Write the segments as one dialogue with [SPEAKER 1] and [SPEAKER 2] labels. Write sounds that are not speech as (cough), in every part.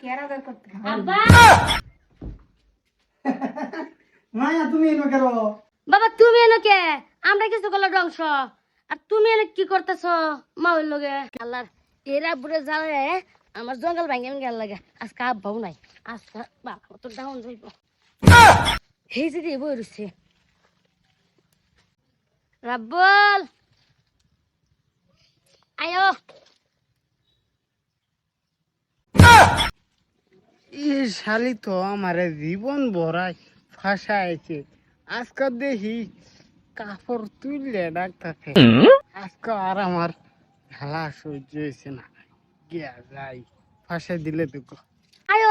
[SPEAKER 1] কি আর আদর করতে খাওয়া
[SPEAKER 2] আব্বা
[SPEAKER 3] মায়া তুমি এনো কেন?
[SPEAKER 2] বাবা তুমি এনে কে? আমরা কিছু করলে ধ্বংস। আর তুমি এনে কি করতেছ মা ওই লগে? আল্লাহর এরা বুড়ে জ্বালে আমার জঙ্গল ভাঙে গেল লাগে। আজকে আব্বাও নাই। আজকে বাবা তো ডাউন যাইব। এই যে বই রুছে রাব্বল আয়ো
[SPEAKER 4] এ শালি তো আমার জীবন ভরাই ফাঁসাইছে। আজকে দেখি কাপড় তুললে ডাক্তারকে। আজকে আর আমার খেলা সহ্য হয়েছে না। গিয়া যাই ফাঁসাই দিলে তো ক-
[SPEAKER 2] আয়ো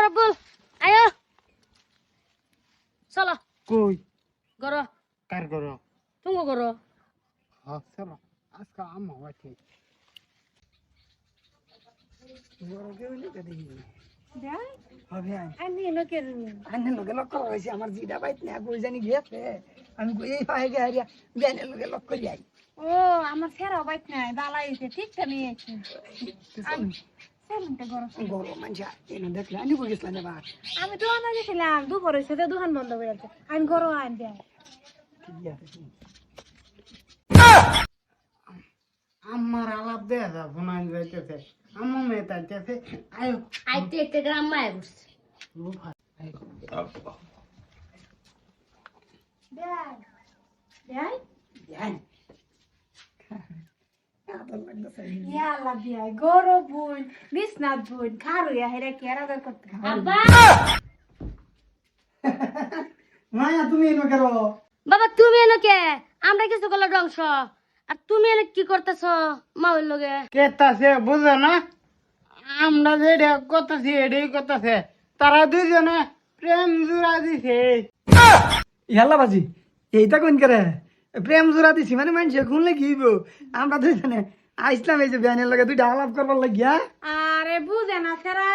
[SPEAKER 2] আয়ো চলো।
[SPEAKER 4] কই?
[SPEAKER 2] গরো।
[SPEAKER 4] কার করো
[SPEAKER 2] তুমি গরো।
[SPEAKER 4] হ্যাঁ চলো। আজকে আমা বাকি
[SPEAKER 3] হবে
[SPEAKER 1] আমি এনে
[SPEAKER 3] আমার জিডা বাইত না জানি আমি এই হারিয়া লোকে লক্ষ্য করি আই
[SPEAKER 1] ও আমার ফেরা বাইক নাই ঠিক তো তো
[SPEAKER 3] আমি গেছিলাম এবার
[SPEAKER 1] আমি দোকানে গেছিলাম দুপুর হয়েছে তো দোকান বন্ধ করে আছে। আমি গরম আন
[SPEAKER 3] আছে।
[SPEAKER 4] আমার আলাপ দেয়া যাব না যাইতেছে। আমার মেয়ে তাইতেছে আয়ো।
[SPEAKER 2] আইতে একটা গ্রাম মায় ঘুরছে
[SPEAKER 1] গরম বোন খারুয়া হেরে কি আর করতে
[SPEAKER 3] মায়া তুমি এনো কেন?
[SPEAKER 2] বাবা তুমি এনে কে? আমরা কিছু করলে ধ্বংস। আর তুমি কি করতেছ মা ওই লগে?
[SPEAKER 4] কেতাছে বুঝো না? আমরা করতেছি এটাই করতেছে। তারা দুজনে প্রেম জুড়া দিছে।
[SPEAKER 3] ইয়াল্লা বাজি এইটা কোন করে? প্রেম জোড়া দিছি মানে মানুষে কোন লাগিব আমরা দুইজনে আইসলাম এই যে বিয়ানের লগে দুইটা আলাপ করবার লাগিয়া।
[SPEAKER 1] আরে বুঝে না ফেরা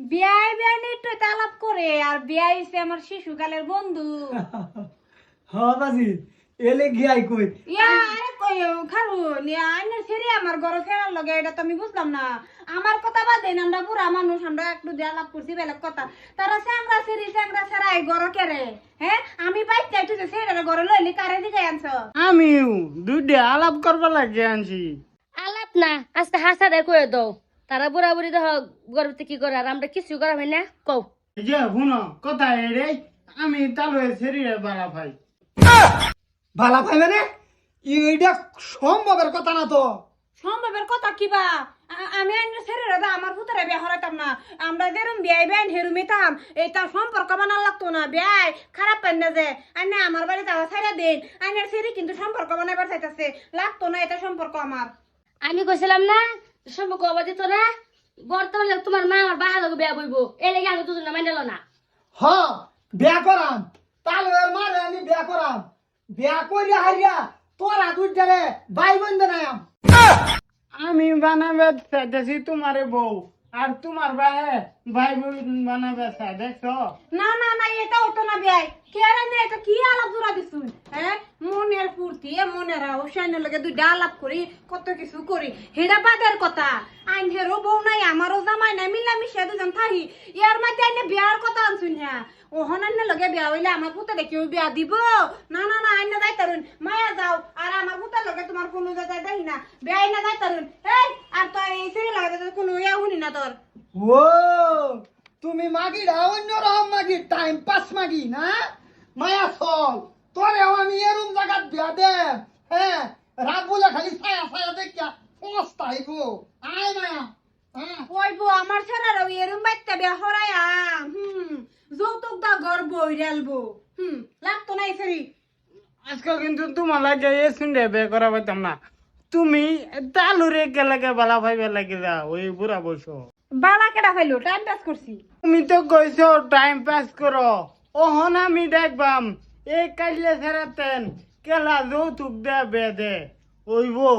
[SPEAKER 1] বিয়াই বিয়াই একটু আলাপ করে আর বিয়াই হচ্ছে আমার শিশুকালের বন্ধু। (laughs)
[SPEAKER 3] হ বাজি এলে গিয়াই কই?
[SPEAKER 1] ইয়া আরে কই খারুন আইনের ফেরে আমার ঘরে ফেরার লগে এটা তো আমি বুঝলাম না। আমার কথা বাদ দেন আমরা বুড়া মানুষ আমরা একটু দিয়ে আলাপ করছি বেলেগ কথা। তারা স্যাংরা সেরি স্যাংরা সেরাই ঘরে কেরে হ্যাঁ আমি বাইতে একটু যে ঘরে লইলি কারে দিকে আনছো?
[SPEAKER 4] আমিও দুইটা আলাপ করবার লাগে আনছি।
[SPEAKER 2] আলাপ না আজকে হাসা কয়ে দাও। তারা বুড়া বুড়ি দেখ গর্ভতে কি করে আর আমরা কিছু করা হয় না কও।
[SPEAKER 4] এই যে শুনো কথা এরে আমি তালু শরীরে বাড়া ভাই
[SPEAKER 3] ভালা পাই মানে এইটা সম্ভবের কথা না তো।
[SPEAKER 1] সম্ভবের কথা কিবা আ- আমি আইনের ছেড়ে দাদা আমার পুতরে বিয়া হরাইতাম না। আমরা যেরম বিয়াই বেন হেরুমিতাম এটা সম্পর্ক বানার লাগতো না। বিয়াই খারাপ পাই না যে আইনে আমার বাড়ি যাওয়া ছাইরা দিন। আইনের ছেড়ে কিন্তু সম্পর্ক বানাইবার চাইতেছে। লাগতো না এটা সম্পর্ক আমার।
[SPEAKER 2] আমি কইছিলাম না সম্পর্ক দিত না বর্তমানে তোমার মা আমার বাহা লোক বিয়া বইব। এই লেগে আমি দুজন মাইন্ডালো না।
[SPEAKER 3] হ বিয়া করাম। তালুয়ের মারে আমি বিয়া করাম। বিয়া করিয়া হারিয়া তোরা দুইটারে ভাই বোন দেনায়াম
[SPEAKER 4] আমি বানাবে চাইতেছি তোমারে বউ আর তোমার ভাই ভাই বোন বানাবে চাই দেখছ?
[SPEAKER 1] না না না এটা হতো না বিয়াই কে আর না এটা কি আলাপ জোড়া দিছুন হ্যাঁ? মনের ফুর্তি এ মনের হুসাইনের লগে দুইটা আলাপ করি কত কিছু করি। হেডা বাদের কথা। আইন হেরো বউ নাই আমারও জামাই নাই মিলামিশা দুজন থাহি। ইয়ার মাঝে আইনে বিয়ার কথা আনছুন হ্যাঁ। ওহন আইনে লগে বিয়া হইলে আমার পুতে কেউ বিয়া দিব। না না না আইনে যাই তারুন মায়া যাও আর আমার পুতের লগে তোমার কোনো যাই দেখি না। বিয়া আইনে যাই তারুন এই আর তো এই সিরি লাগে তো কোনো ইয়া শুনি না তোর।
[SPEAKER 3] ও তুমি মাগি অন্য রকম মাগি টাইম পাস মাগি না? মায়া চল তোরেও আমি এরম জায়গাত বিয়া দে হ্যাঁ রাত বলে খালি ছায়া ছায়া দেখিয়া পস্তাইব। আয় মায়া হ্যাঁ।
[SPEAKER 1] কইবো আমার ছেলের এরম বাইতে বিয়া হরাইয়া দা ঘর বই হুম লাগতো না এসেরি
[SPEAKER 4] আজকে কিন্তু তোমার লাগে এ শুনলে বে করা পাইতাম না। তুমি তালুরে গেলে বালা ভাইবে লাগে যা ওই বুড়া বসো
[SPEAKER 1] বালা কেডা ফাইলো টাইম পাস করছি।
[SPEAKER 4] তুমি তো কইছো টাইম পাস করো। ওহন আমি দেখবাম এই কাইলে ফেরাতেন কেলা যৌতুক দে বে দে। ওই বউ